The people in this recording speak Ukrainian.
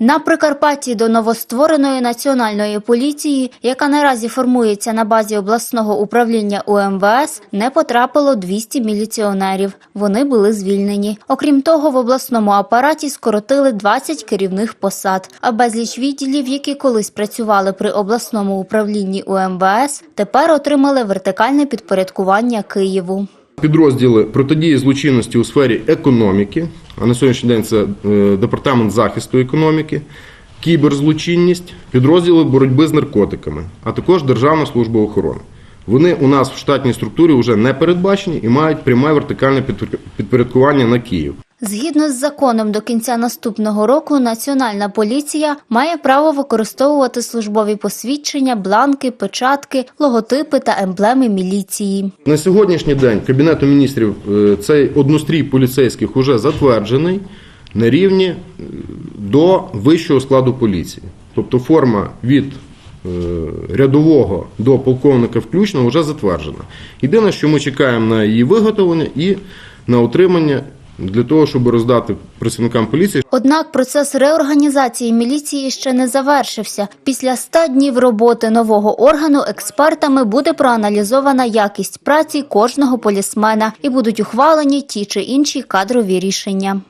На Прикарпатті до новоствореної національної поліції, яка наразі формується на базі обласного управління УМВС, не потрапило 200 міліціонерів. Вони були звільнені. Окрім того, в обласному апараті скоротили 20 керівних посад. А безліч відділів, які колись працювали при обласному управлінні УМВС, тепер отримали вертикальне підпорядкування Києву. Підрозділи протидії злочинності у сфері економіки, а на сьогоднішній день це е, департамент захисту економіки, кіберзлочинність, підрозділи боротьби з наркотиками, а також Державна служба охорони. Вони у нас в штатній структурі вже не передбачені і мають пряме вертикальне підпорядкування на Київ. Згідно з законом, до кінця наступного року Національна поліція має право використовувати службові посвідчення, бланки, печатки, логотипи та емблеми міліції. На сьогоднішній день Кабінетом міністрів е, цей однострій поліцейських уже затверджений на рівні е, до вищого складу поліції. Тобто форма від е, рядового до полковника включно вже затверджена. Єдине, що ми чекаємо на її виготовлення і на отримання для того, щоб роздати працівникам поліції. Однак процес реорганізації міліції ще не завершився. Після 100 днів роботи нового органу експертами буде проаналізована якість праці кожного полісмена і будуть ухвалені ті чи інші кадрові рішення.